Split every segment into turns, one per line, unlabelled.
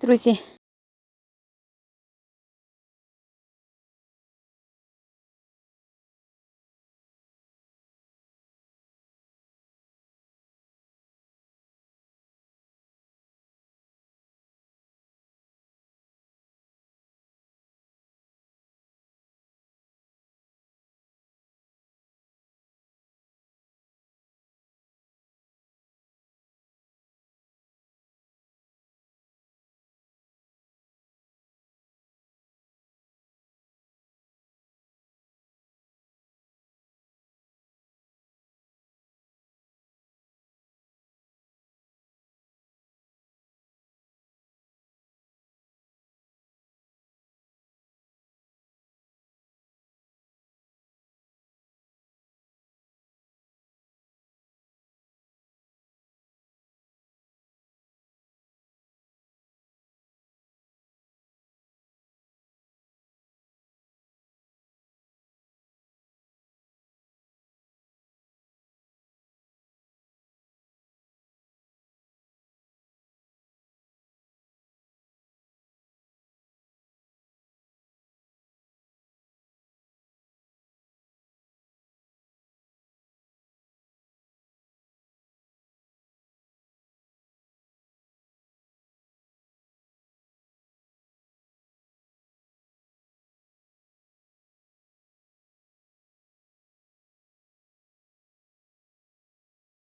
Друзі.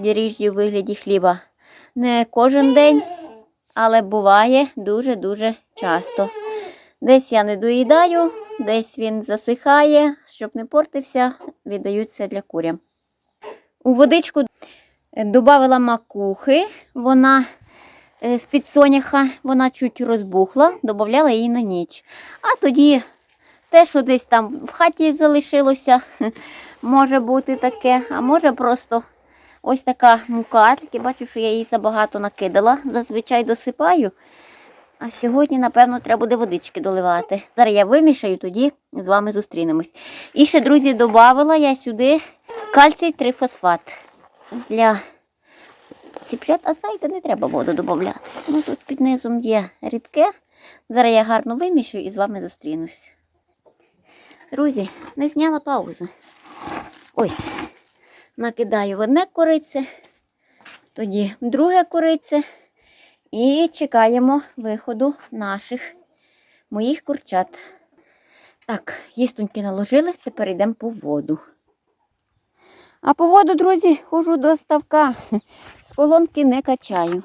Діріжджі у вигляді хліба. Не кожен день, але буває дуже-дуже часто. Десь я не доїдаю, десь він засихає, щоб не портився, віддаються для курям. У водичку додавала макухи, вона е, з-під соняха, вона чуть розбухла, додавала її на ніч. А тоді те, що десь там в хаті залишилося, може бути таке, а може просто ось така мука. Тільки бачу, що я її забагато накидала. Зазвичай досипаю. А сьогодні, напевно, треба буде водички доливати. Зараз я вимішаю, тоді з вами зустрінемось. І ще, друзі, додавала я сюди кальцій трифосфат. Для ціплят, а зайка не треба воду додати. Ну, тут під низом є рідке. Зараз я гарно вимішую і з вами зустрінусь. Друзі, не зняла паузи. Ось. Накидаю в одне корице, тоді в друге корице. І чекаємо виходу наших моїх курчат. Так, їстоньки наложили, тепер йдемо по воду. А по воду, друзі, хожу до ставка. З колонки не качаю.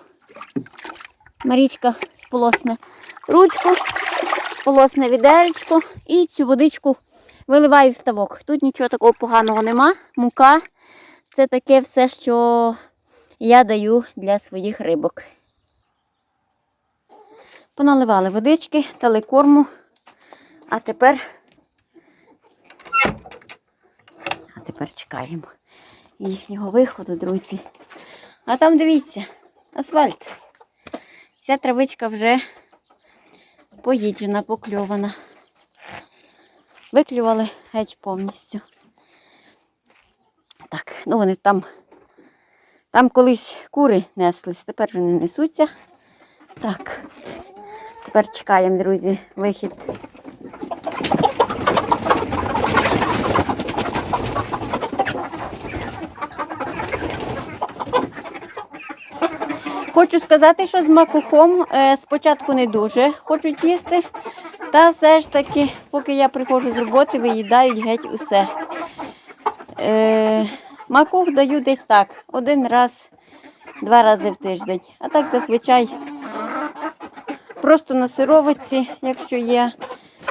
Марічка сполосне ручку, сполосне відеречко і цю водичку виливаю в ставок. Тут нічого такого поганого нема. Мука це таке все, що я даю для своїх рибок. Поналивали водички, дали корму. А тепер, а тепер чекаємо їхнього виходу, друзі. А там дивіться, асфальт. Ця травичка вже поїджена, покльована. Виклювали геть повністю. Так, ну вони там, там колись кури неслись, тепер вони несуться. Так, тепер чекаємо, друзі, вихід. Хочу сказати, що з макухом е, спочатку не дуже хочуть їсти, та все ж таки, поки я приходжу з роботи, виїдають геть усе. Е, даю десь так, один раз, два рази в тиждень. А так зазвичай просто на сировиці, якщо є,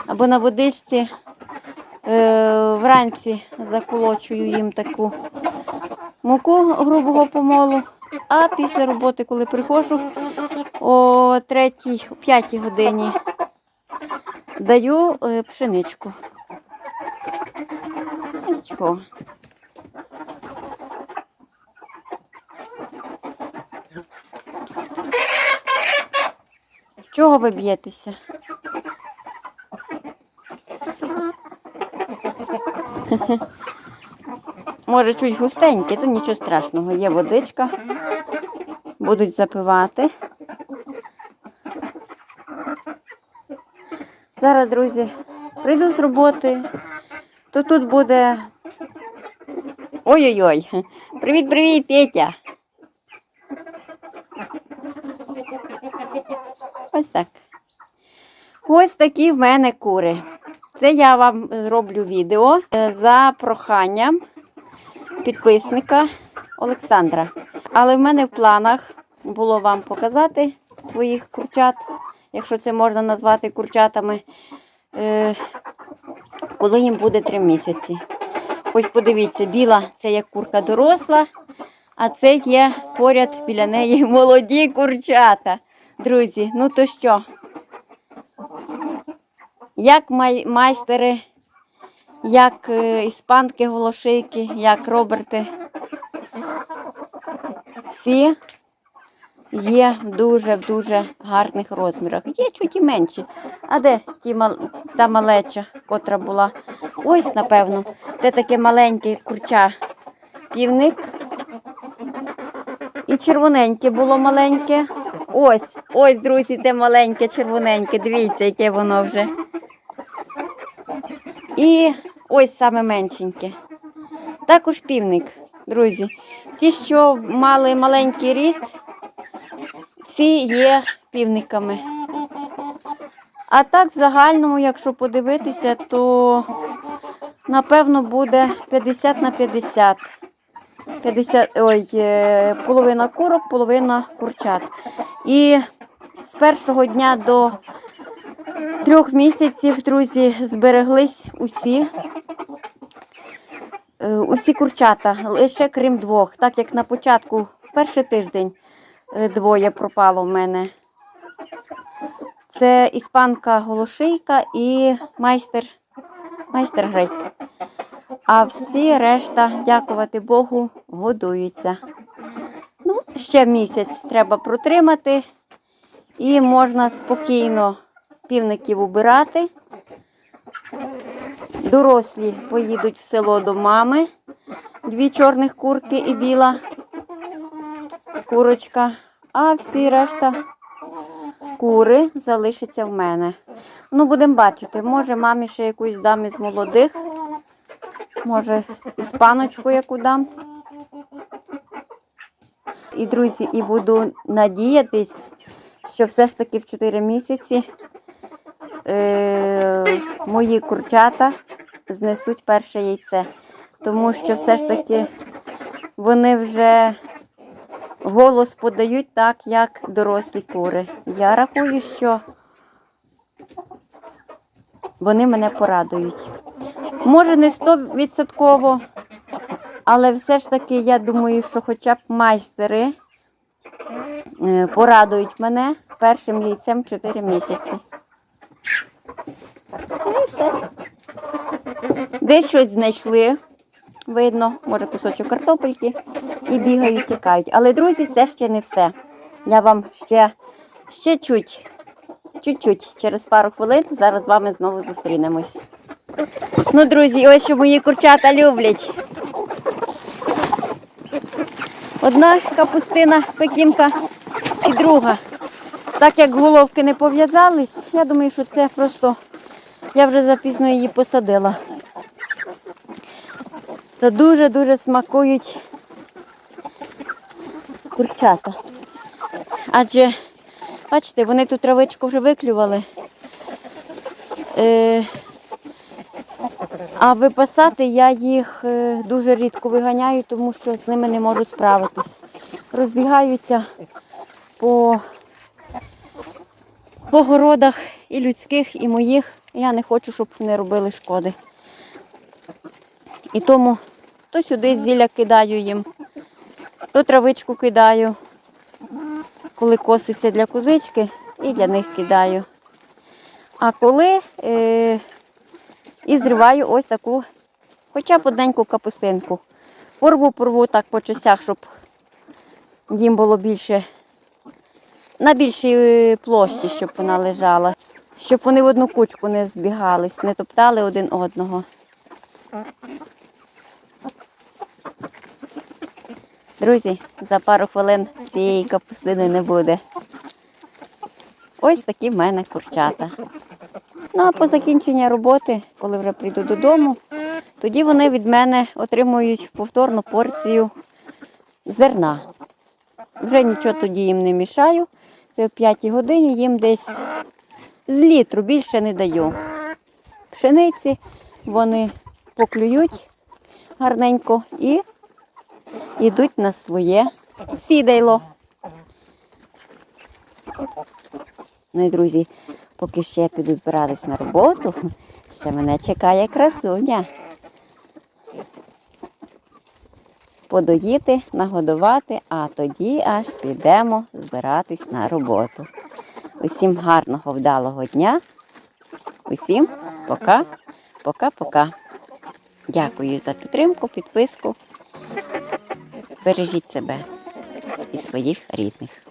або на водичці. Е, вранці заколочую їм таку муку грубого помолу. А після роботи, коли приходжу о 3 5 годині, даю е, пшеничку. Нічого. Чого ви б'єтеся? Може, чуть густеньке, то нічого страшного. Є водичка. Будуть запивати. Зараз, друзі, прийду з роботи, то тут буде. Ой-ой-ой. Привіт-привіт, Петя. Ось так. Ось такі в мене кури. Це я вам роблю відео е, за проханням підписника Олександра. Але в мене в планах було вам показати своїх курчат, якщо це можна назвати курчатами, е, коли їм буде 3 місяці. Ось подивіться, біла це як курка доросла, а це є поряд біля неї молоді курчата. Друзі, ну то що? Як май- майстери, як е, іспанки голошейки, як Роберти. Всі є в дуже в дуже гарних розмірах. Є чуть і менші. А де ті мал... та малеча, котра була? Ось, напевно, те таке маленьке курча. Півник. І червоненьке було маленьке. Ось, ось, друзі, те маленьке, червоненьке. Дивіться, яке воно вже. І ось саме меншеньке. Також півник, друзі. Ті, що мали маленький ріст, всі є півниками. А так, в загальному, якщо подивитися, то напевно буде 50 на 50. 50 ой, е, половина курок, половина курчат. І з першого дня до трьох місяців, друзі, збереглись усі. Е, Усі курчата, лише крім двох, так як на початку, перший тиждень е, двоє пропало в мене. Це іспанка голошийка і майстер, майстер грейт. А всі решта, дякувати Богу, годуються. Ну, ще місяць треба протримати, і можна спокійно півників убирати. Дорослі поїдуть в село до мами. Дві чорних курки і біла курочка. А всі решта кури залишаться в мене. Ну, будемо бачити. Може, мамі ще якусь дам із молодих. Може, іспаночку яку дам. І, друзі, і буду надіятись, що все ж таки в 4 місяці е, мої курчата знесуть перше яйце. Тому що все ж таки вони вже голос подають так, як дорослі кури. Я рахую, що вони мене порадують. Може, не стовідсотково, але все ж таки я думаю, що хоча б майстери порадують мене першим яйцем 4 місяці. Ну і все. Десь щось знайшли. Видно, може кусочок картопельки і бігають, тікають. Але, друзі, це ще не все. Я вам ще, ще чуть, чуть-чуть, через пару хвилин зараз з вами знову зустрінемось. Ну, друзі, ось що мої курчата люблять. Одна капустина, пекінка і друга. Так як головки не пов'язались, я думаю, що це просто я вже запізно її посадила. То дуже-дуже смакують курчата. Адже, бачите, вони тут травичку вже виклювали. Е, а випасати я їх е, дуже рідко виганяю, тому що з ними не можу справитись. Розбігаються по, по городах і людських, і моїх. Я не хочу, щоб вони робили шкоди. І тому то сюди зілля кидаю їм, то травичку кидаю, коли коситься для козички, і для них кидаю. А коли е, і зриваю ось таку, хоча б одненьку капустинку. Порву, порву так по частях, щоб їм було більше, на більшій е, площі, щоб вона лежала. Щоб вони в одну кучку не збігались, не топтали один одного. Друзі, за пару хвилин цієї капустини не буде. Ось такі в мене курчата. Ну а по закінченні роботи, коли вже прийду додому, тоді вони від мене отримують повторну порцію зерна. Вже нічого тоді їм не мішаю. Це о 5 годині їм десь з літру більше не даю. Пшениці вони поклюють гарненько і йдуть на своє сідайло. Ну друзі, поки ще я піду збиратись на роботу, ще мене чекає красуня. Подоїти, нагодувати, а тоді аж підемо збиратись на роботу. Усім гарного вдалого дня. Усім пока, пока-пока. Дякую за підтримку, підписку. Бережіть себе і своїх рідних.